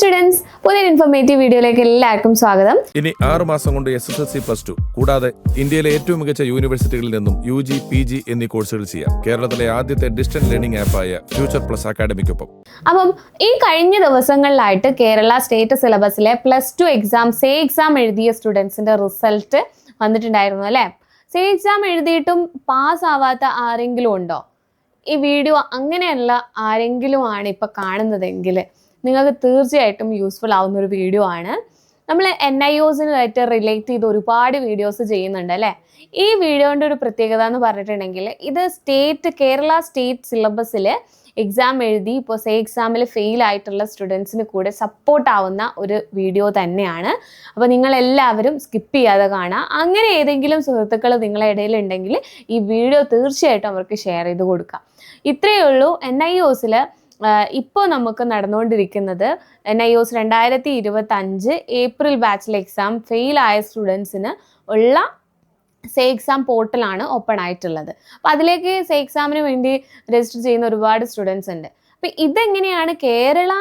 Students പുതിയ informative വീഡിയോയിലേക്ക് എല്ലാവർക്കും സ്വാഗതം. ഇനി ആറ് മാസം കൊണ്ട് S S L C plus two കൂടാതെ ഇന്ത്യയിലെ ഏറ്റവും മികച്ച യൂണിവേഴ്സിറ്റികളിൽ നിന്നും യു ജി പി ജി എന്നീ കോഴ്സുകൾ ചെയ്യാം. കേരളത്തിലെ ആദ്യത്തെ ഡിസ്റ്റൻസ് ലേണിംഗ് ആപ്പായ ഫ്യൂച്ചർ പ്ലസ് അക്കാഡമിക്കൊപ്പം അപ്പം ഈ കഴിഞ്ഞ ദിവസങ്ങളിലായിട്ട് Kerala state സിലബസിലെ plus two exam say exam എഴുതിയ സ്റ്റുഡൻസിന്റെ റിസൾട്ട് വന്നിട്ടുണ്ടായിരുന്നു അല്ലേ? സേ എക്സാം എഴുതിയിട്ടും പാസ് ആവാത്ത ആരെങ്കിലും ഉണ്ടോ? ഈ വീഡിയോ അങ്ങനെയല്ല ആരെങ്കിലും ആണ് ഇപ്പൊ കാണുന്നതെങ്കിൽ നിങ്ങൾക്ക് തീർച്ചയായിട്ടും യൂസ്ഫുൾ ആവുന്ന ഒരു വീഡിയോ ആണ് നമ്മൾ എൻ ഐ ഒസിനായിട്ട് റിലേറ്റ് ചെയ്ത് ഒരുപാട് വീഡിയോസ് ചെയ്യുന്നുണ്ട് അല്ലേ? ഈ വീഡിയോന്റെ ഒരു പ്രത്യേകത എന്ന് പറഞ്ഞിട്ടുണ്ടെങ്കിൽ ഇത് സ്റ്റേറ്റ് കേരള സ്റ്റേറ്റ് സിലബസിൽ എക്സാം എഴുതി ഇപ്പോൾ സേ എക്സാമിൽ ഫെയിൽ ആയിട്ടുള്ള സ്റ്റുഡൻസിന് കൂടെ സപ്പോർട്ട് ആവുന്ന ഒരു വീഡിയോ തന്നെയാണ്. അപ്പോൾ നിങ്ങൾ എല്ലാവരും സ്കിപ്പ് ചെയ്യാതെ കാണുക അങ്ങനെ ഏതെങ്കിലും സുഹൃത്തുക്കൾ നിങ്ങളുടെ ഇടയിലുണ്ടെങ്കിൽ ഈ വീഡിയോ തീർച്ചയായിട്ടും അവർക്ക് ഷെയർ ചെയ്ത് കൊടുക്കുക ഇത്രയേ ഉള്ളൂ. എൻ ഐ ഒസിൽ ഇപ്പോൾ നമുക്ക് നടന്നുകൊണ്ടിരിക്കുന്നത് എൻ ഐ ഒസ് രണ്ടായിരത്തി ഇരുപത്തി അഞ്ച് ഏപ്രിൽ ബാച്ചിലെ എക്സാം ഫെയിൽ ആയ സ്റ്റുഡൻസിന് ഉള്ള സേ എക്സാം പോർട്ടലാണ് ഓപ്പൺ ആയിട്ടുള്ളത്. അപ്പോൾ അതിലേക്ക് സേ എക്സാമിന് വേണ്ടി രജിസ്റ്റർ ചെയ്യുന്ന ഒരുപാട് സ്റ്റുഡൻസ് ഉണ്ട്. അപ്പം ഇതെങ്ങനെയാണ് കേരള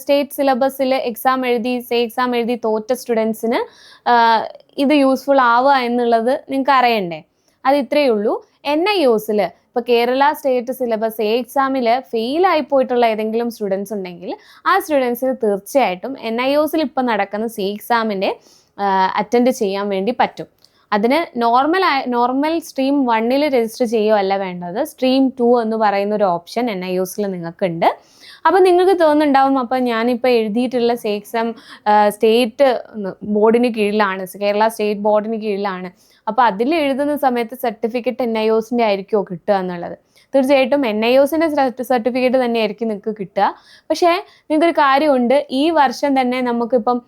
സ്റ്റേറ്റ് സിലബസിൽ എക്സാം എഴുതി സേ എക്സാം എഴുതി തോറ്റ സ്റ്റുഡൻസിന് ഇത് യൂസ്ഫുൾ ആവുക എന്നുള്ളത് നിങ്ങൾക്ക് അറിയണ്ടേ? അത് ഇത്രയേ ഉള്ളൂ. എൻ ഐ യുസിൽ ഇപ്പോൾ കേരള സ്റ്റേറ്റ് സിലബസ് എ എക്സാമിൽ ഫെയിൽ ആയി പോയിട്ടുള്ള ഏതെങ്കിലും സ്റ്റുഡൻസ് ഉണ്ടെങ്കിൽ ആ സ്റ്റുഡൻസിന് തീർച്ചയായിട്ടും എൻ ഐ ഒസിൽ ഇപ്പോൾ നടക്കുന്ന സി എക്സാമിന്റെ അറ്റൻഡ് ചെയ്യാൻ വേണ്ടി പറ്റും. അതിന് നോർമൽ നോർമൽ സ്ട്രീം വണ്ണിൽ രജിസ്റ്റർ ചെയ്യുകയല്ല വേണ്ടത്. സ്ട്രീം ടു എന്ന് പറയുന്ന ഒരു ഓപ്ഷൻ എൻ ഐ യുസിൽ നിങ്ങൾക്കുണ്ട്. അപ്പം നിങ്ങൾക്ക് തോന്നുന്നുണ്ടാവും അപ്പം ഞാനിപ്പോൾ എഴുതിയിട്ടുള്ള സേക്സം സ്റ്റേറ്റ് ബോർഡിന് കീഴിലാണ്. കേരള സ്റ്റേറ്റ് ബോർഡിന് കീഴിലാണ്. അപ്പോൾ അതിൽ എഴുതുന്ന സമയത്ത് സർട്ടിഫിക്കറ്റ് എൻ ഐ ഒസിന്റെ ആയിരിക്കുമോ കിട്ടുക എന്നുള്ളത്. തീർച്ചയായിട്ടും എൻ ഐ ഒസിന്റെ സർട്ടിഫിക്കറ്റ് തന്നെയായിരിക്കും നിങ്ങൾക്ക് കിട്ടുക. പക്ഷേ നിങ്ങൾക്കൊരു കാര്യമുണ്ട്. ഈ വർഷം തന്നെ നമുക്കിപ്പം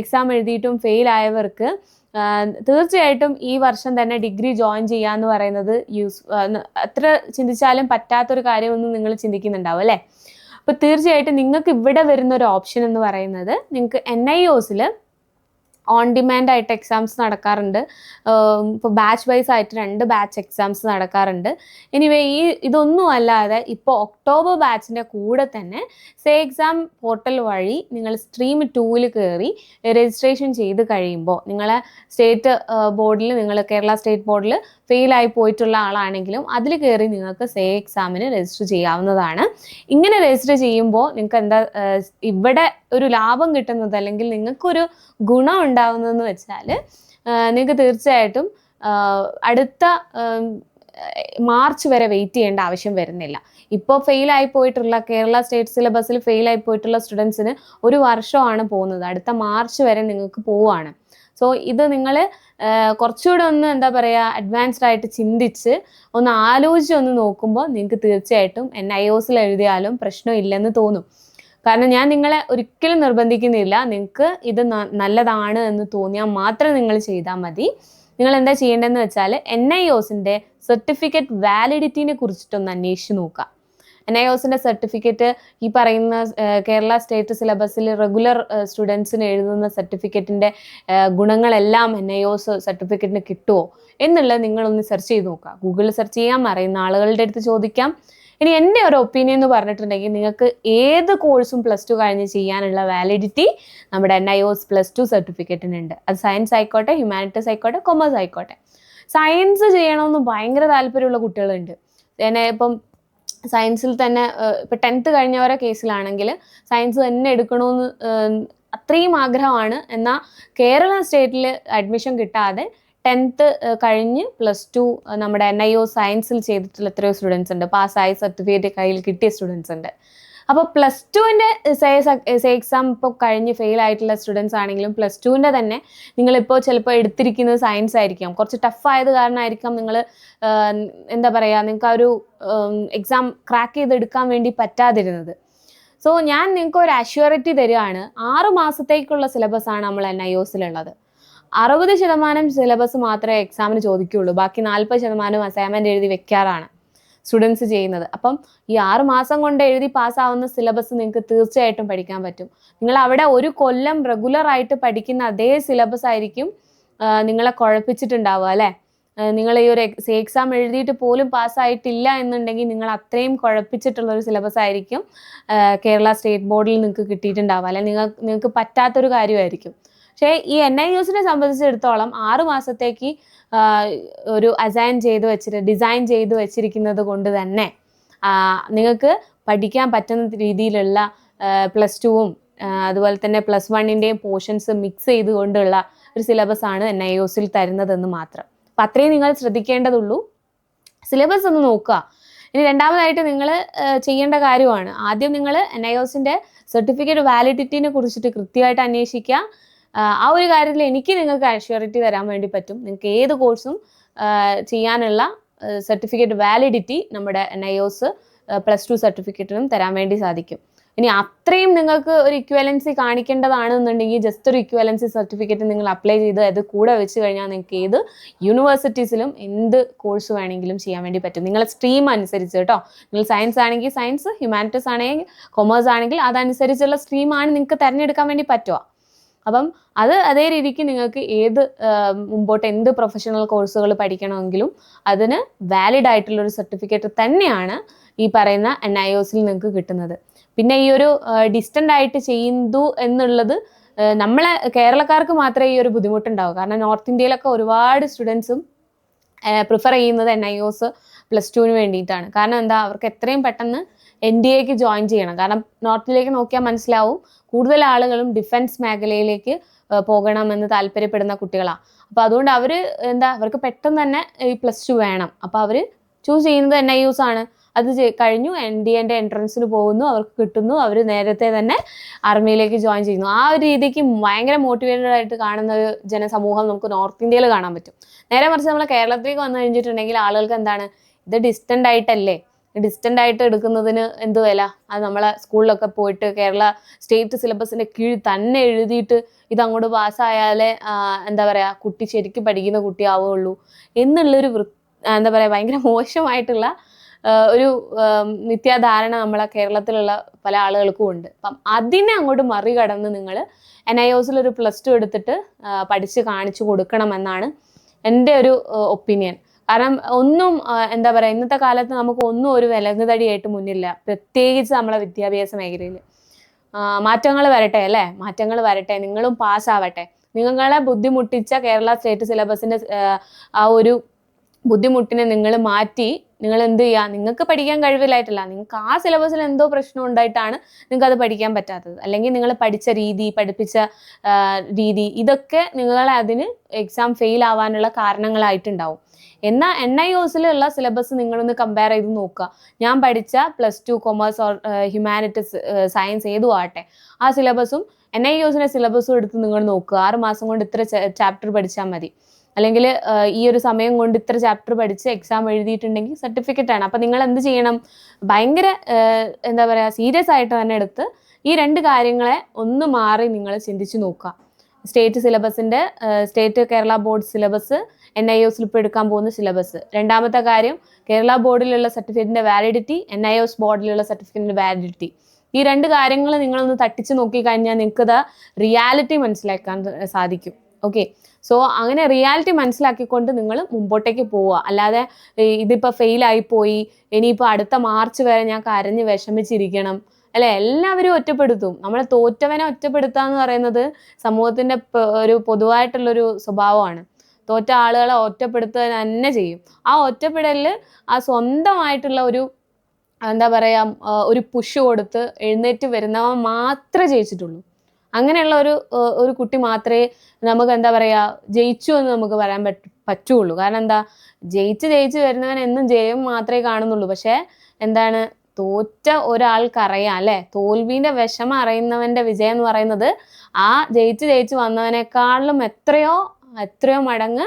എക്സാം എഴുതിയിട്ടും ഫെയിൽ ആയവർക്ക് തീർച്ചയായിട്ടും ഈ വർഷം തന്നെ ഡിഗ്രി ജോയിൻ ചെയ്യുക എന്ന് പറയുന്നത് യൂസ് അത്ര ചിന്തിച്ചാലും പറ്റാത്തൊരു കാര്യമൊന്നും നിങ്ങൾ ചിന്തിക്കുന്നുണ്ടാവും അല്ലേ? അപ്പോൾ തീർച്ചയായിട്ടും നിങ്ങൾക്ക് ഇവിടെ വരുന്ന ഒരു ഓപ്ഷൻ എന്ന് പറയുന്നത് നിങ്ങൾക്ക് എൻ ഐ ഒസിൽ ഓൺ ഡിമാൻഡ് ആയിട്ട് എക്സാംസ് നടക്കാറുണ്ട്. ഇപ്പോൾ ബാച്ച് വൈസ് ആയിട്ട് രണ്ട് ബാച്ച് എക്സാംസ് നടക്കാറുണ്ട്. എനിവേ ഈ ഇതൊന്നും അല്ലാതെ ഇപ്പോൾ ഒക്ടോബർ ബാച്ചിന്റെ കൂടെ തന്നെ സേ എക്സാം പോർട്ടൽ വഴി നിങ്ങൾ സ്ട്രീം ടൂവിൽ കയറി രജിസ്ട്രേഷൻ ചെയ്ത് കഴിയുമ്പോൾ നിങ്ങളെ സ്റ്റേറ്റ് ബോർഡിൽ നിങ്ങൾ കേരള സ്റ്റേറ്റ് ബോർഡിൽ ഫെയിൽ ആയി പോയിട്ടുള്ള ആളാണെങ്കിലും അതിൽ കയറി നിങ്ങൾക്ക് സേ എക്സാമിന് രജിസ്റ്റർ ചെയ്യാവുന്നതാണ്. ഇങ്ങനെ രജിസ്റ്റർ ചെയ്യുമ്പോൾ നിങ്ങൾക്ക് എന്താ ഇവിടെ ഒരു ലാഭം കിട്ടുന്നത് അല്ലെങ്കിൽ നിങ്ങൾക്കൊരു ഗുണം ഉണ്ടാവുന്നതെന്ന് വെച്ചാൽ നിങ്ങൾക്ക് തീർച്ചയായിട്ടും അടുത്ത മാർച്ച് വരെ വെയിറ്റ് ചെയ്യേണ്ട ആവശ്യം വരുന്നില്ല. ഇപ്പോൾ ഫെയിൽ ആയി പോയിട്ടുള്ള കേരള സ്റ്റേറ്റ് സിലബസിൽ ഫെയിൽ ആയി പോയിട്ടുള്ള സ്റ്റുഡൻസിന് ഒരു വർഷമാണ് പോകുന്നത്. അടുത്ത മാർച്ച് വരെ നിങ്ങൾക്ക് പോവുകയാണ്. സോ ഇത് നിങ്ങൾ കുറച്ചുകൂടെ ഒന്ന് എന്താ പറയുക അഡ്വാൻസ്ഡ് ആയിട്ട് ചിന്തിച്ച് ഒന്ന് ആലോചിച്ച് ഒന്ന് നോക്കുമ്പോൾ നിങ്ങൾക്ക് തീർച്ചയായിട്ടും എൻ ഐ ഒസിൽ എഴുതിയാലും പ്രശ്നമില്ലെന്ന് തോന്നും. കാരണം ഞാൻ നിങ്ങളെ ഒരിക്കലും നിർബന്ധിക്കുന്നില്ല. നിങ്ങൾക്ക് ഇത് നല്ലതാണ് എന്ന് തോന്നിയാൽ മാത്രം നിങ്ങൾ ചെയ്താൽ മതി. നിങ്ങൾ എന്താ ചെയ്യേണ്ടതെന്ന് വെച്ചാൽ എൻ ഐ ഒസിന്റെ സർട്ടിഫിക്കറ്റ് വാലിഡിറ്റിനെ കുറിച്ചിട്ടൊന്ന് അന്വേഷിച്ച് നോക്കുക. എൻ ഐ സർട്ടിഫിക്കറ്റ് ഈ പറയുന്ന കേരള സ്റ്റേറ്റ് സിലബസിൽ റെഗുലർ സ്റ്റുഡൻസിന് എഴുതുന്ന സർട്ടിഫിക്കറ്റിന്റെ ഗുണങ്ങളെല്ലാം എൻ ഐ ഒസ് സർട്ടിഫിക്കറ്റിന് കിട്ടുമോ എന്നുള്ളത് നിങ്ങളൊന്ന് സെർച്ച് ചെയ്ത് നോക്കുക. ഗൂഗിളിൽ സെർച്ച് ചെയ്യാം അറിയുന്ന ആളുകളുടെ അടുത്ത് ചോദിക്കാം. ഇനി എന്റെ ഒരു ഒപ്പീനിയൻ എന്ന് പറഞ്ഞിട്ടുണ്ടെങ്കിൽ നിങ്ങൾക്ക് ഏത് കോഴ്സും പ്ലസ് ടു കഴിഞ്ഞ് ചെയ്യാനുള്ള വാലിഡിറ്റി നമ്മുടെ N I OS plus two സർട്ടിഫിക്കറ്റിനുണ്ട് അത് സയൻസ് ആയിക്കോട്ടെ ഹ്യൂമാനിറ്റീസ് ആയിക്കോട്ടെ കൊമേഴ്സ് ആയിക്കോട്ടെ. സയൻസ് ചെയ്യണമെന്ന് ഭയങ്കര താല്പര്യമുള്ള കുട്ടികളുണ്ട്. എന്നെ ഇപ്പം സയൻസിൽ തന്നെ ഇപ്പം ടെൻത്ത് കഴിഞ്ഞവരെ കേസിലാണെങ്കിൽ സയൻസ് തന്നെ എടുക്കണമെന്ന് അത്രയും ആഗ്രഹമാണ്. എന്നാൽ കേരള സ്റ്റേറ്റിൽ അഡ്മിഷൻ കിട്ടാതെ ടെൻത്ത് കഴിഞ്ഞ് പ്ലസ് ടു നമ്മുടെ എൻ ഐ ഒ സയൻസിൽ ചെയ്തിട്ടുള്ള എത്രയോ സ്റ്റുഡൻസ് ഉണ്ട്. പാസ്സായി സർട്ടിഫിക്കറ്റ് കയ്യിൽ കിട്ടിയ സ്റ്റുഡൻസ് ഉണ്ട്. അപ്പോൾ പ്ലസ് ടുവിന്റെ സേ എക്സാം ഇപ്പോൾ കഴിഞ്ഞ് ഫെയിൽ ആയിട്ടുള്ള സ്റ്റുഡൻസ് ആണെങ്കിലും പ്ലസ് ടുവിന്റെ തന്നെ നിങ്ങളിപ്പോൾ ചിലപ്പോൾ എടുത്തിരിക്കുന്നത് സയൻസ് ആയിരിക്കാം. കുറച്ച് ടഫായത് കാരണമായിരിക്കാം നിങ്ങൾ എന്താ പറയുക നിങ്ങൾക്ക് ആ ഒരു എക്സാം ക്രാക്ക് ചെയ്തെടുക്കാൻ വേണ്ടി പറ്റാതിരുന്നത്. സോ ഞാൻ നിങ്ങൾക്ക് ഒരു അഷ്യൂറിറ്റി തരികയാണ് ആറ് മാസത്തേക്കുള്ള സിലബസ് ആണ് നമ്മൾ എൻ ഐ ഒസിലുള്ളത് അറുപത് ശതമാനം സിലബസ് മാത്രമേ എക്സാമിന് ചോദിക്കുകയുള്ളൂ ബാക്കി നാൽപ്പത് ശതമാനം അസൈൻമെന്റ് എഴുതി വെക്കാറാണ്. സ്റ്റുഡൻസ് ചെയ്യുന്നത്. അപ്പം ഈ ആറ് മാസം കൊണ്ട് എഴുതി പാസ്സാവുന്ന സിലബസ് നിങ്ങൾക്ക് തീർച്ചയായിട്ടും പഠിക്കാൻ പറ്റും. നിങ്ങൾ അവിടെ ഒരു കൊല്ലം റെഗുലർ ആയിട്ട് പഠിക്കുന്ന അതേ സിലബസ് ആയിരിക്കും നിങ്ങളെ കുഴപ്പിച്ചിട്ടുണ്ടാവുക അല്ലേ? നിങ്ങൾ ഈ ഒരു എക്സാം എഴുതിയിട്ട് പോലും പാസ്സായിട്ടില്ല എന്നുണ്ടെങ്കിൽ നിങ്ങൾ അത്രയും കുഴപ്പിച്ചിട്ടുള്ള ഒരു സിലബസ് ആയിരിക്കും കേരള സ്റ്റേറ്റ് ബോർഡിൽ നിങ്ങൾക്ക് കിട്ടിയിട്ടുണ്ടാവുക. അല്ലെങ്കിൽ നിങ്ങൾക്ക് നിങ്ങൾക്ക് പറ്റാത്തൊരു കാര്യമായിരിക്കും. പക്ഷേ ഈ എൻ ഐ യുസിനെ സംബന്ധിച്ചിടത്തോളം ആറ് മാസത്തേക്ക് ഒരു അസൈൻ ചെയ്ത് വെച്ചിട്ട് ഡിസൈൻ ചെയ്ത് വെച്ചിരിക്കുന്നത് കൊണ്ട് തന്നെ നിങ്ങൾക്ക് പഠിക്കാൻ പറ്റുന്ന രീതിയിലുള്ള പ്ലസ് ടുവും അതുപോലെ തന്നെ പ്ലസ് വണ്ണിന്റെയും പോർഷൻസ് മിക്സ് ചെയ്തുകൊണ്ടുള്ള ഒരു സിലബസ് ആണ് എൻ ഐ ഒസിൽ തരുന്നതെന്ന് മാത്രം. അപ്പം അത്രയും നിങ്ങൾ ശ്രദ്ധിക്കേണ്ടതുള്ളൂ. സിലബസ് ഒന്ന് നോക്കുക. ഇനി രണ്ടാമതായിട്ട് നിങ്ങൾ ചെയ്യേണ്ട കാര്യമാണ്. ആദ്യം നിങ്ങൾ എൻ ഐ ഒസിന്റെ സർട്ടിഫിക്കറ്റ് വാലിഡിറ്റിനെ കുറിച്ചിട്ട് കൃത്യമായിട്ട് അന്വേഷിക്കുക. ആ, ഒരു കാര്യത്തിൽ എനിക്ക് നിങ്ങൾക്ക് അഷ്യൂറിറ്റി തരാൻ വേണ്ടി പറ്റും. നിങ്ങൾക്ക് ഏത് കോഴ്സും ചെയ്യാനുള്ള സർട്ടിഫിക്കറ്റ് വാലിഡിറ്റി നമ്മുടെ നയോസ് പ്ലസ് ടു സർട്ടിഫിക്കറ്റിനും തരാൻ വേണ്ടി സാധിക്കും. ഇനി അത്രയും നിങ്ങൾക്ക് ഒരു ഇക്വലൻസി കാണിക്കേണ്ടതാണെന്നുണ്ടെങ്കിൽ ജസ്റ്റ് ഒരു ഇക്വലൻസി സർട്ടിഫിക്കറ്റ് നിങ്ങൾ അപ്ലൈ ചെയ്ത് അത് കൂടെ വെച്ച് കഴിഞ്ഞാൽ നിങ്ങൾക്ക് ഏത് യൂണിവേഴ്സിറ്റീസിലും എന്ത് കോഴ്സ് വേണമെങ്കിലും ചെയ്യാൻ വേണ്ടി പറ്റും. നിങ്ങളെ സ്ട്രീം അനുസരിച്ച് കേട്ടോ. നിങ്ങൾ സയൻസ് ആണെങ്കിൽ സയൻസ് ഹ്യൂമാനിറ്റീസ് ആണെങ്കിൽ കൊമേഴ്സ് ആണെങ്കിൽ അതനുസരിച്ചുള്ള സ്ട്രീമാണ് നിങ്ങൾക്ക് തിരഞ്ഞെടുക്കാൻ വേണ്ടി പറ്റുക. അപ്പം അത് അതേ രീതിക്ക് നിങ്ങൾക്ക് ഏത് മുമ്പോട്ട് എന്ത് പ്രൊഫഷണൽ കോഴ്സുകൾ പഠിക്കണമെങ്കിലും അതിന് വാലിഡ് ആയിട്ടുള്ള ഒരു സർട്ടിഫിക്കറ്റ് തന്നെയാണ് ഈ പറയുന്ന എൻ ഐ ഒസിൽ നിങ്ങൾക്ക് കിട്ടുന്നത്. പിന്നെ ഈ ഒരു ഡിസ്റ്റന്റ് ആയിട്ട് ചെയ്യുന്നു എന്നുള്ളത് നമ്മളെ കേരളക്കാർക്ക് മാത്രമേ ഈ ഒരു ബുദ്ധിമുട്ടുണ്ടാവൂ. കാരണം നോർത്ത് ഇന്ത്യയിലൊക്കെ ഒരുപാട് സ്റ്റുഡൻസും പ്രിഫർ ചെയ്യുന്നത് എൻ ഐ ഒസ് പ്ലസ് ടുവിന് വേണ്ടിയിട്ടാണ്. കാരണം എന്താ അവർക്ക് എത്രയും പെട്ടെന്ന് എൻ ഡി എക്ക് ജോയിൻ ചെയ്യണം. കാരണം നോർത്തിലേക്ക് നോക്കിയാൽ മനസ്സിലാവും കൂടുതൽ ആളുകളും ഡിഫൻസ് മേഖലയിലേക്ക് പോകണമെന്ന് താല്പര്യപ്പെടുന്ന കുട്ടികളാണ് അപ്പോൾ അതുകൊണ്ട് അവർ എന്താ അവർക്ക് പെട്ടെന്ന് തന്നെ ഈ പ്ലസ് ടു വേണം. അപ്പോൾ അവർ ചൂസ് ചെയ്യുന്നത് എൻ ഐ യുസ് ആണ്. അത് കഴിഞ്ഞു എൻ ഡി എന്റെ എൻട്രൻസിന് പോകുന്നു അവർക്ക് കിട്ടുന്നു അവർ നേരത്തെ തന്നെ ആർമിയിലേക്ക് ജോയിൻ ചെയ്യുന്നു. ആ ഒരു രീതിക്ക് ഭയങ്കര മോട്ടിവേറ്റഡ് ആയിട്ട് കാണുന്ന ഒരു ജനസമൂഹം നമുക്ക് നോർത്ത് ഇന്ത്യയിൽ കാണാൻ പറ്റും. നേരെ മറിച്ച് നമ്മൾ കേരളത്തിലേക്ക് വന്നു കഴിഞ്ഞിട്ടുണ്ടെങ്കിൽ ആളുകൾക്ക് എന്താണ് ഇത് ഡിസ്റ്റന്റ് ആയിട്ടല്ലേ? ഡിസ്റ്റന്റ് ആയിട്ട് എടുക്കുന്നതിന് എന്ത് വില? അത് നമ്മളെ സ്കൂളിലൊക്കെ പോയിട്ട് കേരള സ്റ്റേറ്റ് സിലബസിന്റെ കീഴിൽ തന്നെ എഴുതിയിട്ട് ഇതങ്ങോട്ട് പാസ്സായാലേ എന്താ പറയുക കുട്ടി ശരിക്കും പഠിക്കുന്ന കുട്ടിയാവുള്ളൂ എന്നുള്ളൊരു വൃ എന്താ പറയുക ഭയങ്കര മോശമായിട്ടുള്ള ഒരു നിത്യാധാരണ നമ്മളെ കേരളത്തിലുള്ള പല ആളുകൾക്കും ഉണ്ട്. അപ്പം അതിനെ അങ്ങോട്ട് മറികടന്ന് നിങ്ങൾ എൻ ഐ ഒരു പ്ലസ് ടു എടുത്തിട്ട് പഠിച്ച് കാണിച്ചു കൊടുക്കണമെന്നാണ് എന്റെ ഒരു ഒപ്പീനിയൻ കാരണം ഒന്നും എന്താ പറയുക ഇന്നത്തെ കാലത്ത് നമുക്ക് ഒന്നും ഒരു വിലങ്ങുതടിയായിട്ട് മുന്നില്ല. പ്രത്യേകിച്ച് നമ്മളെ വിദ്യാഭ്യാസ മേഖലയിൽ മാറ്റങ്ങൾ വരട്ടെ അല്ലേ? മാറ്റങ്ങൾ വരട്ടെ. നിങ്ങളും പാസ്സാവട്ടെ. നിങ്ങളെ ബുദ്ധിമുട്ടിച്ച കേരള സ്റ്റേറ്റ് സിലബസിന്റെ ആ ഒരു ബുദ്ധിമുട്ടിനെ നിങ്ങൾ മാറ്റി നിങ്ങൾ എന്ത് ചെയ്യുക നിങ്ങൾക്ക് പഠിക്കാൻ കഴിവില്ലായിട്ടല്ല. നിങ്ങൾക്ക് ആ സിലബസിൽ എന്തോ പ്രശ്നം ഉണ്ടായിട്ടാണ് നിങ്ങൾക്ക് അത് പഠിക്കാൻ പറ്റാത്തത്. അല്ലെങ്കിൽ നിങ്ങൾ പഠിച്ച രീതി പഠിപ്പിച്ച രീതി ഇതൊക്കെ നിങ്ങളെ അതിന് എക്സാം ഫെയിൽ ആവാനുള്ള കാരണങ്ങളായിട്ടുണ്ടാവും. എന്നാൽ എൻ ഐ ഒസിലുള്ള സിലബസ് നിങ്ങളൊന്ന് കമ്പയർ ചെയ്ത് നോക്കുക. ഞാൻ പഠിച്ച plus two commerce or humanities science ഏതും ആട്ടെ ആ സിലബസും എൻ ഐ ഒസിന്റെ സിലബസും എടുത്ത് നിങ്ങൾ നോക്കുക. ആറ് മാസം കൊണ്ട് ഇത്ര ചാപ്റ്റർ പഠിച്ചാൽ മതി. അല്ലെങ്കിൽ ഈ ഒരു സമയം കൊണ്ട് ഇത്ര ചാപ്റ്റർ പഠിച്ച് എക്സാം എഴുതിയിട്ടുണ്ടെങ്കിൽ സർട്ടിഫിക്കറ്റ് ആണ്. അപ്പം നിങ്ങൾ എന്ത് ചെയ്യണം? ഭയങ്കര എന്താ പറയുക സീരിയസ് ആയിട്ട് തന്നെ എടുത്ത് ഈ രണ്ട് കാര്യങ്ങളെ ഒന്ന് മാറി നിങ്ങൾ ചിന്തിച്ച് നോക്കുക. State സിലബസിന്റെ state Kerala board syllabus N I O slip എടുക്കാൻ പോകുന്ന സിലബസ് രണ്ടാമത്തെ കാര്യം കേരള ബോർഡിലുള്ള സർട്ടിഫിക്കറ്റിന്റെ വാലിഡിറ്റി എൻ ഐ ഒസ് ബോർഡിലുള്ള സർട്ടിഫിക്കറ്റിന്റെ വാലിഡിറ്റി ഈ രണ്ട് കാര്യങ്ങൾ നിങ്ങളൊന്ന് തട്ടിച്ച് നോക്കിക്കഴിഞ്ഞാൽ നിങ്ങൾക്കത് റിയാലിറ്റി മനസ്സിലാക്കാൻ സാധിക്കും. ഓക്കെ സോ അങ്ങനെ റിയാലിറ്റി മനസ്സിലാക്കിക്കൊണ്ട് നിങ്ങൾ മുമ്പോട്ടേക്ക് പോവുക. അല്ലാതെ ഇതിപ്പോൾ ഫെയിലായിപ്പോയി ഇനിയിപ്പോൾ അടുത്ത മാർച്ച് വരെ ഞാൻ കരഞ്ഞ് വിഷമിച്ചിരിക്കണം. അല്ലെ? എല്ലാവരും ഒറ്റപ്പെടുത്തും. നമ്മളെ തോറ്റവനെ ഒറ്റപ്പെടുത്തുക എന്ന് പറയുന്നത് സമൂഹത്തിന്റെ പ- ഒരു പൊതുവായിട്ടുള്ളൊരു സ്വഭാവമാണ്. തോറ്റ ആളുകളെ ഒറ്റപ്പെടുത്തുക തന്നെ ചെയ്യും. ആ ഒറ്റപ്പെടലിൽ ആ സ്വന്തമായിട്ടുള്ള ഒരു എന്താ പറയുക ഒരു പുഷ് കൊടുത്ത് എഴുന്നേറ്റ് വരുന്നവൻ മാത്രമേ ജയിച്ചിട്ടുള്ളൂ. അങ്ങനെയുള്ള ഒരു ഒരു കുട്ടി മാത്രമേ നമുക്ക് എന്താ പറയുക ജയിച്ചു എന്ന് നമുക്ക് പറയാൻ പറ്റ പറ്റുള്ളൂ. കാരണം എന്താ ജയിച്ച് ജയിച്ച് വരുന്നവൻ എന്നും ജയം മാത്രമേ കാണുന്നുള്ളൂ. പക്ഷേ എന്താണ് തോറ്റ ഒരാൾക്കറിയാം അല്ലെ? തോൽവിന്റെ വിഷമം അറിയുന്നവന്റെ വിജയം എന്ന് പറയുന്നത് ആ ജയിച്ച് ജയിച്ച് വന്നവനേക്കാളും എത്രയോ എത്രയോ മടങ്ങ്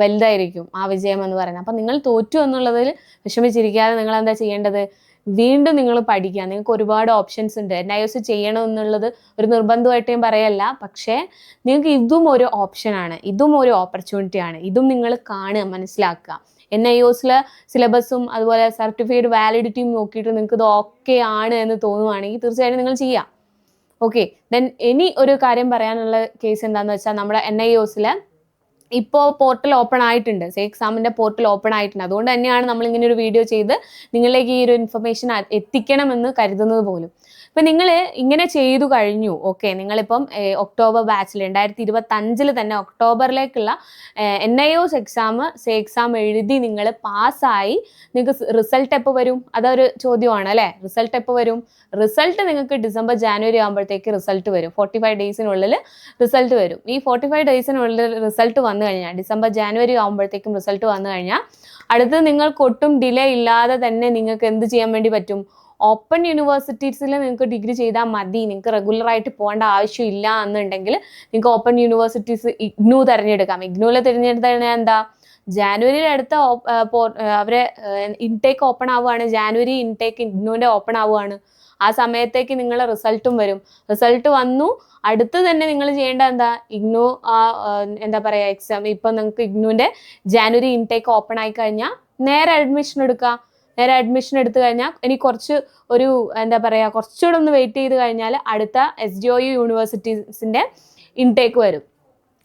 വലുതായിരിക്കും ആ വിജയം എന്ന് പറയുന്നത്. അപ്പം നിങ്ങൾ തോറ്റു എന്നുള്ളതിൽ വിഷമിച്ചിരിക്കാതെ നിങ്ങൾ എന്താ ചെയ്യേണ്ടത്? വീണ്ടും നിങ്ങൾ പഠിക്കുക. നിങ്ങൾക്ക് ഒരുപാട് ഓപ്ഷൻസ് ഉണ്ട്. എൻ ഐ എസ് ചെയ്യണം എന്നുള്ളത് ഒരു നിർബന്ധമായിട്ട് പറയല്ല. പക്ഷേ നിങ്ങൾക്ക് ഇതും ഒരു ഓപ്ഷനാണ് ഇതും ഒരു ഓപ്പർച്യൂണിറ്റിയാണ് ഇതും നിങ്ങൾ കാണുക മനസ്സിലാക്കുക. എൻ ഐ ഒസിലെ സിലബസും അതുപോലെ സർട്ടിഫൈഡ് വാലിഡിറ്റിയും നോക്കിയിട്ട് നിങ്ങൾക്ക് ഇത് ഓക്കെ ആണ് എന്ന് തോന്നുവാണെങ്കിൽ തീർച്ചയായിട്ടും നിങ്ങൾ ചെയ്യാം. ഓക്കെ ദെൻ ഇനി ഒരു കാര്യം പറയാനുള്ള കേസ് എന്താണെന്ന് വെച്ചാൽ നമ്മുടെ എൻ ഐ ഒസിലെ ഇപ്പോൾ പോർട്ടൽ ഓപ്പൺ ആയിട്ടുണ്ട്. സേ എക്സാമിന്റെ പോർട്ടൽ ഓപ്പൺ ആയിട്ടുണ്ട്. അതുകൊണ്ട് തന്നെയാണ് നമ്മൾ ഇങ്ങനെ ഒരു വീഡിയോ ചെയ്ത് നിങ്ങളിലേക്ക് ഈ ഒരു ഇൻഫർമേഷൻ എത്തിക്കണമെന്ന് കരുതുന്നത് പോലും. ഇപ്പം നിങ്ങൾ ഇങ്ങനെ ചെയ്തു കഴിഞ്ഞു. ഓക്കെ നിങ്ങളിപ്പം ഒക്ടോബർ ബാച്ചിൽ രണ്ടായിരത്തി ഇരുപത്തഞ്ചിൽ തന്നെ ഒക്ടോബറിലേക്കുള്ള N I OS exam say exam എഴുതി നിങ്ങൾ പാസ്സായി നിങ്ങൾക്ക് റിസൾട്ട് എപ്പോൾ വരും? അതൊരു ചോദ്യമാണ് അല്ലേ? റിസൾട്ട് എപ്പോൾ വരും? റിസൾട്ട് നിങ്ങൾക്ക് ഡിസംബർ ജാനുവരി ആകുമ്പോഴത്തേക്ക് റിസൾട്ട് വരും. ഫോർട്ടി ഫൈവ് ഡേയ്സിനുള്ളിൽ റിസൾട്ട് വരും. ഈ ഫോർട്ടി ഫൈവ് ഡേയ്സിനുള്ളിൽ റിസൾട്ട് വന്നു കഴിഞ്ഞാൽ ഡിസംബർ ജാനുവരി ആകുമ്പോഴത്തേക്കും റിസൾട്ട് വന്നു കഴിഞ്ഞാൽ അടുത്ത് നിങ്ങൾക്ക് ഒട്ടും ഡിലേ ഇല്ലാതെ തന്നെ നിങ്ങൾക്ക് എന്ത് ചെയ്യാൻ വേണ്ടി പറ്റും? ഓപ്പൺ യൂണിവേഴ്സിറ്റീസിൽ നിങ്ങൾക്ക് ഡിഗ്രി ചെയ്താൽ മതി. നിങ്ങൾക്ക് റെഗുലറായിട്ട് പോകേണ്ട ആവശ്യമില്ല എന്നുണ്ടെങ്കിൽ നിങ്ങൾക്ക് ഓപ്പൺ യൂണിവേഴ്സിറ്റീസ് ഇഗ്നു തിരഞ്ഞെടുക്കാം. ഇഗ്നുവിൽ തിരഞ്ഞെടുത്ത് എന്താ? ജാനുവരിയിൽ അടുത്ത അവരെ ഇൻടേക്ക് ഓപ്പൺ ആവുകയാണ്. ജാനുവരി ഇൻടേക്ക് ഇഗ്നുവിന്റെ ഓപ്പൺ ആവുകയാണ്. ആ സമയത്തേക്ക് നിങ്ങളെ റിസൾട്ടും വരും. റിസൾട്ട് വന്നു. അടുത്ത് തന്നെ നിങ്ങൾ ചെയ്യേണ്ട എന്താ? ഇഗ്നു എന്താ പറയുക എക്സാം ഇപ്പം നിങ്ങൾക്ക് ഇഗ്നുവിന്റെ ജാനുവരി ഇൻടേക്ക് ഓപ്പൺ ആയി കഴിഞ്ഞാൽ നേരെ അഡ്മിഷൻ എടുക്കുക. നേരെ അഡ്മിഷൻ എടുത്തു കഴിഞ്ഞാൽ ഇനി കുറച്ച് ഒരു എന്താ പറയുക കുറച്ചുകൂടെ ഒന്ന് വെയിറ്റ് ചെയ്ത് കഴിഞ്ഞാൽ അടുത്ത എസ് ഡി ഒ യു യൂണിവേഴ്സിറ്റീസിന്റെ ഇൻടേക്ക് വരും.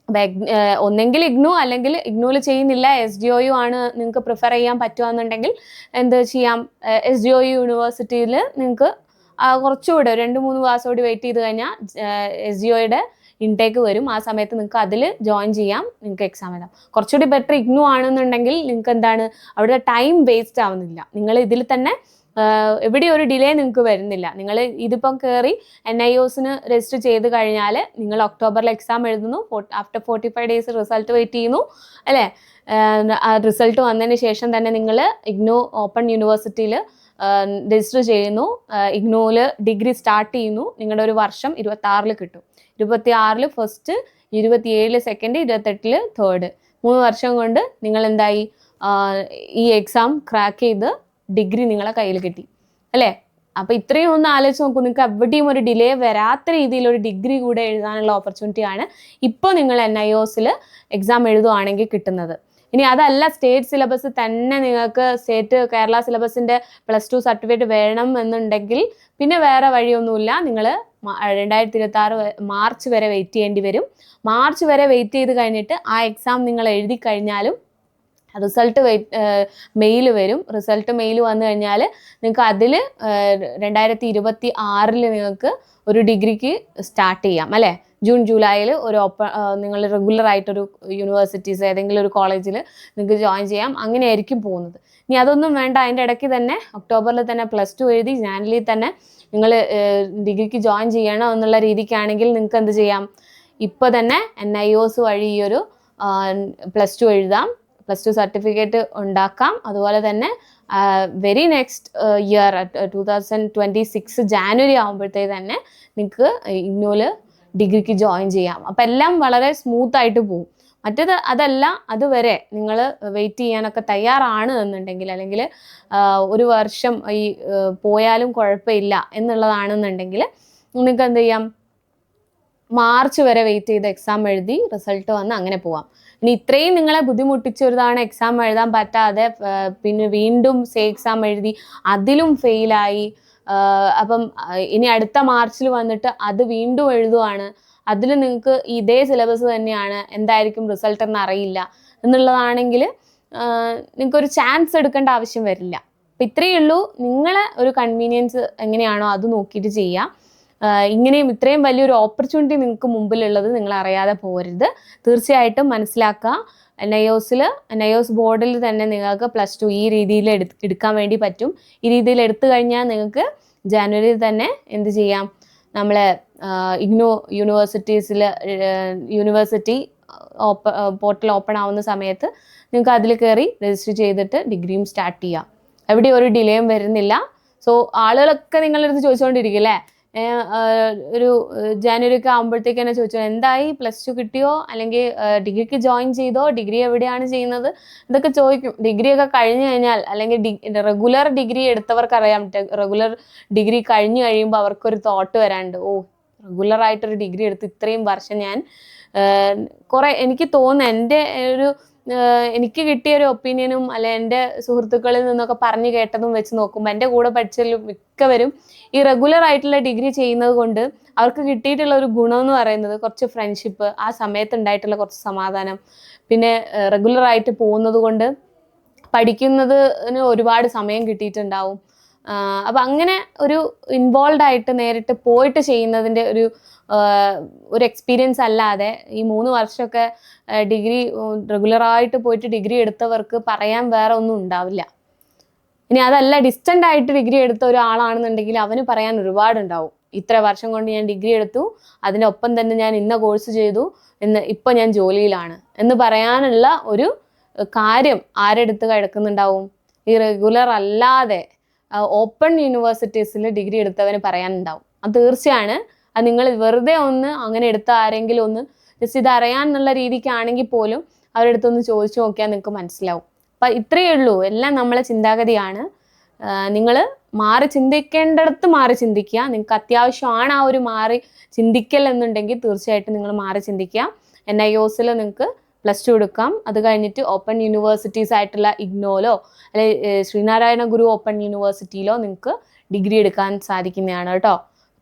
അപ്പം ഒന്നെങ്കിൽ ഇഗ്നു അല്ലെങ്കിൽ ഇഗ്നുവിൽ ചെയ്യുന്നില്ല എസ് ഡി ഒ യു ആണ് നിങ്ങൾക്ക് പ്രിഫർ ചെയ്യാൻ പറ്റുകയെന്നുണ്ടെങ്കിൽ എന്ത് ചെയ്യാം? എസ് ഡി ഒ യു യൂണിവേഴ്സിറ്റിയിൽ നിങ്ങൾക്ക് കുറച്ചുകൂടെ രണ്ട് മൂന്ന് മാസം കൂടി വെയിറ്റ് ചെയ്ത് കഴിഞ്ഞാൽ എസ് ജിഒയുടെ ഇൻടേക്ക് വരും. ആ സമയത്ത് നിങ്ങൾക്ക് അതിൽ ജോയിൻ ചെയ്യാം. നിങ്ങൾക്ക് എക്സാം എഴുതാം. കുറച്ചുകൂടി ബെറ്റർ ഇഗ്നു ആണെന്നുണ്ടെങ്കിൽ നിങ്ങൾക്ക് എന്താണ് അവിടെ ടൈം വേസ്റ്റ് ആവുന്നില്ല. നിങ്ങൾ ഇതിൽ തന്നെ എവിടെ ഒരു ഡിലേ നിങ്ങൾക്ക് വരുന്നില്ല. നിങ്ങൾ ഇതിപ്പം കയറി എൻ ഐ ഒസിന് രജിസ്റ്റർ ചെയ്ത് കഴിഞ്ഞാൽ നിങ്ങൾ ഒക്ടോബറിൽ എക്സാം എഴുതുന്നു. After forty five days result wait ചെയ്യുന്നു. അല്ലേ? റിസൾട്ട് വന്നതിന് ശേഷം തന്നെ നിങ്ങൾ ഇഗ്നോ ഓപ്പൺ യൂണിവേഴ്സിറ്റിയിൽ രജിസ്റ്റർ ചെയ്യുന്നു. ഇഗ്നുവിൽ ഡിഗ്രി സ്റ്റാർട്ട് ചെയ്യുന്നു. നിങ്ങളുടെ ഒരു വർഷം ഇരുപത്തി ആറിൽ കിട്ടും. ഇരുപത്തി ആറിൽ ഫസ്റ്റ് ഇരുപത്തിയേഴിൽ സെക്കൻഡ് ഇരുപത്തെട്ടിൽ തേർഡ് മൂന്ന് വർഷം കൊണ്ട് നിങ്ങൾ എന്തായി? ഈ എക്സാം ക്രാക്ക് ചെയ്ത് ഡിഗ്രി നിങ്ങളെ കയ്യിൽ കിട്ടി. അല്ലേ? അപ്പോൾ ഇത്രയും ഒന്ന് ആലോചിച്ച് നോക്കൂ. നിങ്ങൾക്ക് എവിടെയും ഒരു ഡിലേ വരാത്ത രീതിയിൽ ഒരു ഡിഗ്രി കൂടെ എഴുതാനുള്ള ഓപ്പർച്യൂണിറ്റിയാണ് ഇപ്പോൾ നിങ്ങൾ എൻ ഐ ഒസിൽ എക്സാം എഴുതുവാണെങ്കിൽ കിട്ടുന്നത്. ഇനി അതല്ല സ്റ്റേറ്റ് സിലബസ് തന്നെ നിങ്ങൾക്ക് സ്റ്റേറ്റ് കേരള സിലബസിന്റെ പ്ലസ് ടു സർട്ടിഫിക്കറ്റ് വേണം എന്നുണ്ടെങ്കിൽ പിന്നെ വേറെ വഴിയൊന്നുമില്ല. നിങ്ങൾ രണ്ടായിരത്തി ഇരുപത്തി ആറ് മാർച്ച് വരെ വെയിറ്റ് ചെയ്യേണ്ടി വരും. മാർച്ച് വരെ വെയിറ്റ് ചെയ്ത് കഴിഞ്ഞിട്ട് ആ എക്സാം നിങ്ങൾ എഴുതി കഴിഞ്ഞാലും റിസൾട്ട് വെയിറ്റ് മെയിൽ വരും. റിസൾട്ട് മെയിൽ വന്നു കഴിഞ്ഞാൽ നിങ്ങൾക്ക് അതിൽ രണ്ടായിരത്തി ഇരുപത്തി ആറിൽ നിങ്ങൾക്ക് ഒരു ഡിഗ്രിക്ക് സ്റ്റാർട്ട് ചെയ്യാം അല്ലേ? ജൂൺ ജൂലൈയിൽ ഒരു ഓപ്പൺ നിങ്ങൾ റെഗുലർ ആയിട്ടൊരു യൂണിവേഴ്സിറ്റീസ് ഏതെങ്കിലും ഒരു കോളേജിൽ നിങ്ങൾക്ക് ജോയിൻ ചെയ്യാം. അങ്ങനെയായിരിക്കും പോകുന്നത്. ഇനി അതൊന്നും വേണ്ട. അതിന്റെ ഇടയ്ക്ക് തന്നെ ഒക്ടോബറിൽ തന്നെ പ്ലസ് ടു എഴുതി ജാനുവരിയിൽ തന്നെ നിങ്ങൾ ഡിഗ്രിക്ക് ജോയിൻ ചെയ്യണം എന്നുള്ള രീതിക്കാണെങ്കിൽ നിങ്ങൾക്ക് എന്ത് ചെയ്യാം? ഇപ്പോൾ തന്നെ എൻ ഐ ഒസ് വഴി ഈ ഒരു പ്ലസ് ടു എഴുതാം. പ്ലസ് ടു സർട്ടിഫിക്കറ്റ് ഉണ്ടാക്കാം. അതുപോലെ തന്നെ very next year two thousand twenty six January ആകുമ്പോഴത്തേക്ക് തന്നെ നിങ്ങൾക്ക് ഇന്നോൽ ഡിഗ്രിക്ക് ജോയിൻ ചെയ്യാം. അപ്പം എല്ലാം വളരെ സ്മൂത്ത് ആയിട്ട് പോകും മറ്റേത് അതല്ല അതുവരെ നിങ്ങൾ വെയിറ്റ് ചെയ്യാനൊക്കെ തയ്യാറാണ് എന്നുണ്ടെങ്കിൽ അല്ലെങ്കിൽ ഒരു വർഷം ഈ പോയാലും കുഴപ്പമില്ല എന്നുള്ളതാണെന്നുണ്ടെങ്കിൽ നിങ്ങൾക്ക് എന്ത് ചെയ്യാം? മാർച്ച് വരെ വെയിറ്റ് ചെയ്ത് എക്സാം എഴുതി റിസൾട്ട് വന്ന് അങ്ങനെ പോവാം. ഇനി ഇത്രയും നിങ്ങളെ ബുദ്ധിമുട്ടിച്ച ഒരു തവണ എക്സാം എഴുതാൻ പറ്റാതെ പിന്നെ വീണ്ടും സേ എക്സാം എഴുതി അതിലും ഫെയിലായി അപ്പം ഇനി അടുത്ത മാർച്ചിൽ വന്നിട്ട് അത് വീണ്ടും എഴുതുവാണ്. അതിൽ നിങ്ങൾക്ക് ഇതേ സിലബസ് തന്നെയാണ് എന്തായിരിക്കും റിസൾട്ട് എന്ന് അറിയില്ല എന്നുള്ളതാണെങ്കിൽ നിങ്ങൾക്കൊരു ചാൻസ് എടുക്കേണ്ട ആവശ്യം വരില്ല. അപ്പം ഇത്രയേ ഉള്ളൂ. നിങ്ങളെ ഒരു കൺവീനിയൻസ് എങ്ങനെയാണോ അത് നോക്കിയിട്ട് ചെയ്യാം. ഇങ്ങനെയും ഇത്രയും വലിയൊരു ഓപ്പർച്യൂണിറ്റി നിങ്ങൾക്ക് മുമ്പിലുള്ളത് നിങ്ങൾ അറിയാതെ പോരുത്. തീർച്ചയായിട്ടും മനസ്സിലാക്കുക ഐ ഒസ് ബോർഡിൽ തന്നെ നിങ്ങൾക്ക് പ്ലസ് ടു ഈ രീതിയിൽ എടു എടുക്കാൻ വേണ്ടി പറ്റും. ഈ രീതിയിൽ എടുത്തു കഴിഞ്ഞാൽ നിങ്ങൾക്ക് ജാനുവരിയിൽ തന്നെ എന്ത് ചെയ്യാം? നമ്മളെ ഇഗ്നോ യൂണിവേഴ്സിറ്റീസിൽ യൂണിവേഴ്സിറ്റി ഓപ്പ പോർട്ടൽ ഓപ്പൺ ആവുന്ന സമയത്ത് നിങ്ങൾക്ക് അതിൽ കയറി രജിസ്റ്റർ ചെയ്തിട്ട് ഡിഗ്രിയും സ്റ്റാർട്ട് ചെയ്യാം. എവിടെ ഒരു ഡിലേയും വരുന്നില്ല. സോ ആളുകളൊക്കെ നിങ്ങളുടെ അടുത്ത് ചോദിച്ചുകൊണ്ടിരിക്കും അല്ലേ? ഒരു ജാനുവരി ഒക്കെ ആകുമ്പോഴത്തേക്ക് തന്നെ ചോദിച്ചു എന്തായി? പ്ലസ് ടു കിട്ടിയോ? അല്ലെങ്കിൽ ഡിഗ്രിക്ക് ജോയിൻ ചെയ്തോ? ഡിഗ്രി എവിടെയാണ് ചെയ്യുന്നത്? ഇതൊക്കെ ചോദിക്കും. ഡിഗ്രി ഒക്കെ കഴിഞ്ഞു കഴിഞ്ഞാൽ അല്ലെങ്കിൽ റെഗുലർ ഡിഗ്രി എടുത്തവർക്ക് അറിയാം റെഗുലർ ഡിഗ്രി കഴിഞ്ഞു കഴിയുമ്പോൾ അവർക്കൊരു തോട്ട് വരാണ്ട് ഓ റെഗുലർ ആയിട്ടൊരു ഡിഗ്രി എടുത്ത് ഇത്രയും വർഷം ഞാൻ കുറെ എനിക്ക് തോന്നുന്നു എന്റെ ഒരു എനിക്ക് കിട്ടിയ ഒരു ഒപ്പീനിയനും അല്ലെ എന്റെ സുഹൃത്തുക്കളിൽ നിന്നൊക്കെ പറഞ്ഞു കേട്ടതും വെച്ച് നോക്കുമ്പോൾ എന്റെ കൂടെ പഠിച്ചാലും മിക്കവരും ഈ റെഗുലർ ആയിട്ടുള്ള ഡിഗ്രി ചെയ്യുന്നത് കൊണ്ട് അവർക്ക് കിട്ടിയിട്ടുള്ള ഒരു ഗുണം എന്ന് പറയുന്നത് കുറച്ച് ഫ്രണ്ട്ഷിപ്പ് ആ സമയത്ത് ഉണ്ടായിട്ടുള്ള കുറച്ച് സമാധാനം പിന്നെ റെഗുലർ ആയിട്ട് പോകുന്നത് കൊണ്ട് പഠിക്കുന്നതിന് ഒരുപാട് സമയം കിട്ടിയിട്ടുണ്ടാവും. അപ്പം അങ്ങനെ ഒരു ഇൻവോൾവ് ആയിട്ട് നേരിട്ട് പോയിട്ട് ചെയ്യുന്നതിന്റെ ഒരു ഒരു എക്സ്പീരിയൻസ് അല്ലാതെ ഈ മൂന്ന് വർഷമൊക്കെ ഡിഗ്രി റെഗുലറായിട്ട് പോയിട്ട് ഡിഗ്രി എടുത്തവർക്ക് പറയാൻ വേറെ ഒന്നും ഉണ്ടാവില്ല. ഇനി അതല്ല ഡിസ്റ്റന്റ് ആയിട്ട് ഡിഗ്രി എടുത്ത ഒരാളാണെന്നുണ്ടെങ്കിൽ അവന് പറയാൻ ഒരുപാടുണ്ടാവും. ഇത്ര വർഷം കൊണ്ട് ഞാൻ ഡിഗ്രി എടുത്തു അതിനൊപ്പം തന്നെ ഞാൻ ഇന്ന കോഴ്സ് ചെയ്തു എന്ന് ഇപ്പം ഞാൻ ജോലിയിലാണ്. എന്ന് പറയാനുള്ള ഒരു കാര്യം ആരെടുത്ത് കിടക്കുന്നുണ്ടാവും? ഈ റെഗുലർ അല്ലാതെ ഓപ്പൺ യൂണിവേഴ്സിറ്റീസിൽ ഡിഗ്രി എടുത്തവന് പറയാനുണ്ടാവും. അത് തീർച്ചയാണ്. അത് നിങ്ങൾ വെറുതെ ഒന്ന് അങ്ങനെ എടുത്ത ആരെങ്കിലും ഒന്ന് ജസ്റ്റ് ഇത് അറിയാന്നുള്ള രീതിക്കാണെങ്കിൽ പോലും അവരുടെ അടുത്തൊന്ന് ചോദിച്ചു നോക്കിയാൽ നിങ്ങൾക്ക് മനസ്സിലാവും. അപ്പം ഇത്രയേ ഉള്ളൂ. എല്ലാം നമ്മളെ ചിന്താഗതിയാണ്. നിങ്ങൾ മാറി ചിന്തിക്കേണ്ടടത്ത് മാറി ചിന്തിക്കുക. നിങ്ങൾക്ക് അത്യാവശ്യമാണ് ആ ഒരു മാറി ചിന്തിക്കൽ എന്നുണ്ടെങ്കിൽ തീർച്ചയായിട്ടും നിങ്ങൾ മാറി ചിന്തിക്കുക. എൻ ഐ ഒസിൽ നിങ്ങൾക്ക് പ്ലസ് ടു എടുക്കാം. അത് കഴിഞ്ഞിട്ട് ഓപ്പൺ യൂണിവേഴ്സിറ്റീസ് ആയിട്ടുള്ള ഇഗ്നോലോ അല്ലെ ശ്രീനാരായണ ഗുരു ഓപ്പൺ യൂണിവേഴ്സിറ്റിയിലോ നിങ്ങൾക്ക് ഡിഗ്രി എടുക്കാൻ സാധിക്കുന്നതാണ് കേട്ടോ.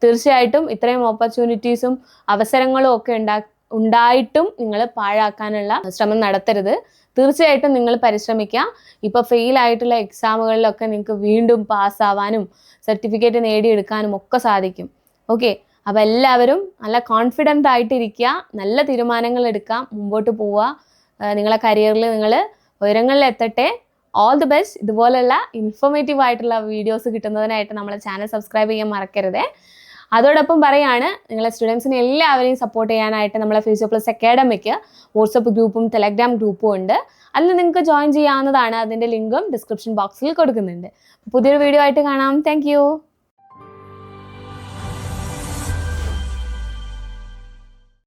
തീർച്ചയായിട്ടും ഇത്രയും ഓപ്പർച്യൂണിറ്റീസും അവസരങ്ങളും ഒക്കെ ഉണ്ടാ ഉണ്ടായിട്ടും നിങ്ങൾ പാഴാക്കാനുള്ള ശ്രമം നടത്തരുത്. തീർച്ചയായിട്ടും നിങ്ങൾ പരിശ്രമിക്കുക. ഇപ്പോൾ ഫെയിൽ ആയിട്ടുള്ള എക്സാമുകളിലൊക്കെ നിങ്ങൾക്ക് വീണ്ടും പാസ്സാവാനും സർട്ടിഫിക്കറ്റ് നേടിയെടുക്കാനും ഒക്കെ സാധിക്കും. ഓക്കെ അപ്പോൾ എല്ലാവരും നല്ല കോൺഫിഡന്റ് ആയിട്ടിരിക്കുക. നല്ല തീരുമാനങ്ങൾ എടുക്കുക. മുമ്പോട്ട് പോവുക. നിങ്ങളെ കരിയറിൽ നിങ്ങൾ ഉയരങ്ങളിൽ എത്തട്ടെ. ഓൾ ദി ബെസ്റ്റ് ഇതുപോലെയുള്ള ഇൻഫോർമേറ്റീവ് ആയിട്ടുള്ള വീഡിയോസ് കിട്ടുന്നതിനായിട്ട് നമ്മളെ ചാനൽ സബ്സ്ക്രൈബ് ചെയ്യാൻ മറക്കരുതേ. അതോടൊപ്പം പറയാണ് നിങ്ങളെ സ്റ്റുഡൻസിനെ എല്ലാവരെയും സപ്പോർട്ട് ചെയ്യാനായിട്ട് നമ്മളെ ഫ്യൂച്ചർ പ്ലസ് അക്കാഡമിക്ക് വാട്സപ്പ് ഗ്രൂപ്പും ടെലഗ്രാം ഗ്രൂപ്പും ഉണ്ട്. അതിൽ നിങ്ങൾക്ക് ജോയിൻ ചെയ്യാവുന്നതാണ് അതിന്റെ ലിങ്കും ഡിസ്ക്രിപ്ഷൻ ബോക്സിൽ കൊടുക്കുന്നുണ്ട്. പുതിയൊരു വീഡിയോ ആയിട്ട് കാണാം. താങ്ക്